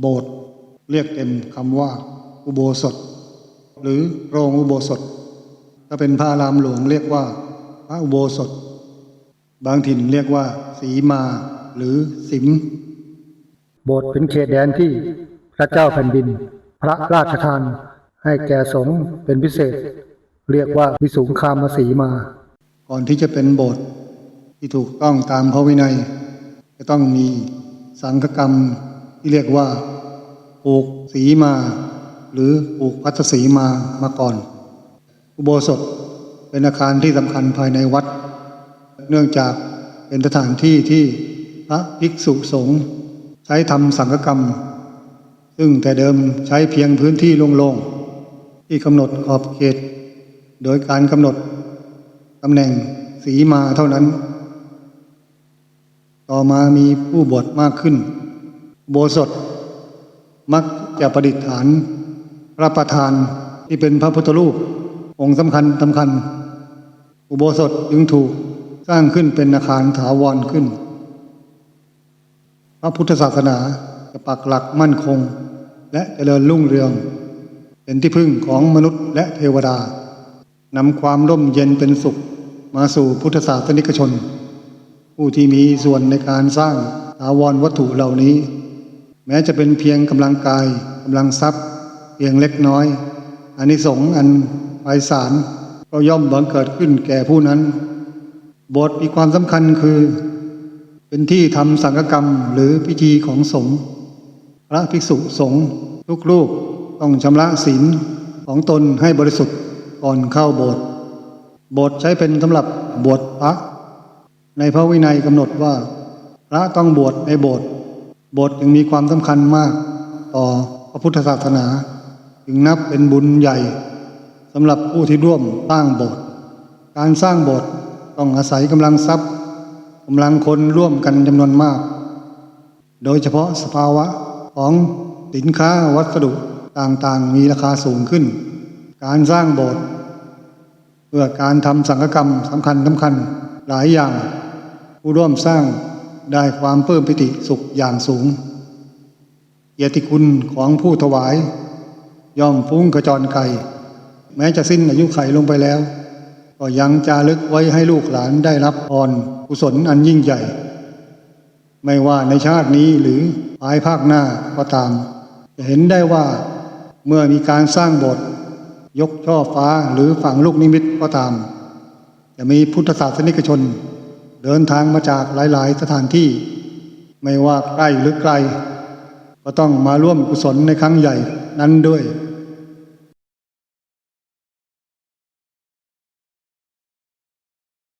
โบสถ์เรียกเต็มคำว่าอุโบสถ หรือโรงอุโบสถ ถ้าเป็นพระอารามหลวงเรียกว่าพระอุโบสถ บางถิ่นเรียกว่า สีมาหรือสิม โบสถ์เป็นเขตแดนที่พระเจ้าแผ่นดิน พระราชทาน ให้แก่สงฆ์เป็นพิเศษ เรียกว่าวิสุงคามสีมา ก่อนที่จะเป็นโบสถ์ที่ถูกต้องตามพระวินัย จะต้องมีสังฆกรรม ที่เรียกว่าปลูกสีมา หรือปลูกพัทสีมามาก่อน อุโบสถเป็นอาคารที่สำคัญภายในวัด เนื่องจากเป็นสถานที่ที่พระภิกษุสงฆ์ใช้ทำสังฆกรรม ซึ่งแต่เดิมใช้เพียงพื้นที่โล่งๆที่กำหนดขอบเขต โดยการกำหนดตำแหน่งสีมาเท่านั้น ต่อมามีผู้บวชมากขึ้น โบสถ มักจะประดิษฐานพระประธานที่เป็นพระพุทธรูป องค์สำคัญสำคัญ อุโบสถจึงถูกสร้างขึ้นเป็นอาคารถาวรขึ้น พระพุทธศาสนาจะปักหลักมั่นคง และเจริญรุ่งเรือง เป็นที่พึ่งของมนุษย์และเทวดานำความร่มเย็นเป็นสุขมาสู่พุทธศาสนิกชน ผู้ที่มีส่วนในการสร้างถาวรวัตถุเหล่านี้ แม้จะเป็นเพียงกำลังกายกำลังทรัพย์ เพียงเล็กน้อยอานิสงส์อันไพศาลก็ย่อมบังเกิดขึ้นแก่ผู้นั้น บทมีความสำคัญคือ เป็นที่ทำสังฆกรรมหรือพิธีของสงฆ์พระภิกษุสงฆ์ทุกรูปต้องชำระศีลของตนให้บริสุทธิ์ก่อนเข้าโบสถ์โบสถ์ใช้เป็นสำหรับบวชพระ ในพระวินัยกำหนดว่า พระต้องบวชในโบสถ์ บสถ์จึงมีความสำคัญมากต่อพระพุทธศาสนา จึงนับเป็นบุญใหญ่สำหรับผู้ที่ร่วมสร้างโบสถ์การสร้างโบสถ์ต้องอาศัยกำลังทรัพย์กำลังคนร่วมกันจำนวนมาก โดยเฉพาะสภาวะของสินค้าวัสดุต่างๆ มีราคาสูงขึ้น การสร้างโบสถ์เพื่อการทำสังฆกรรมสำคัญสำคัญหลายอย่าง ผู้ร่วมสร้าง ได้ความเพิ่มปิติสุขอย่างสูงเยติคุณของผู้ถวาย ย่อมฟุ้งกระจรไกลแม้จะสิ้นอายุไขลงไปแล้ว ก็ยังจารึกไว้ให้ลูกหลานได้รับพรกุศลอันยิ่งใหญ่ ไม่ว่าในชาตินี้หรือภายภาคหน้าก็ตาม จะเห็นได้ว่าเมื่อมีการสร้างโบสถ์ยกช่อฟ้าหรือฝังลูกนิมิตก็ตาม จะมีพุทธศาสนิกชน เดินทางมาจากหลาย ๆ สถานที่ ไม่ว่าใกล้หรือไกล ก็ต้องมาร่วมกุศลในครั้งใหญ่นั้นด้วย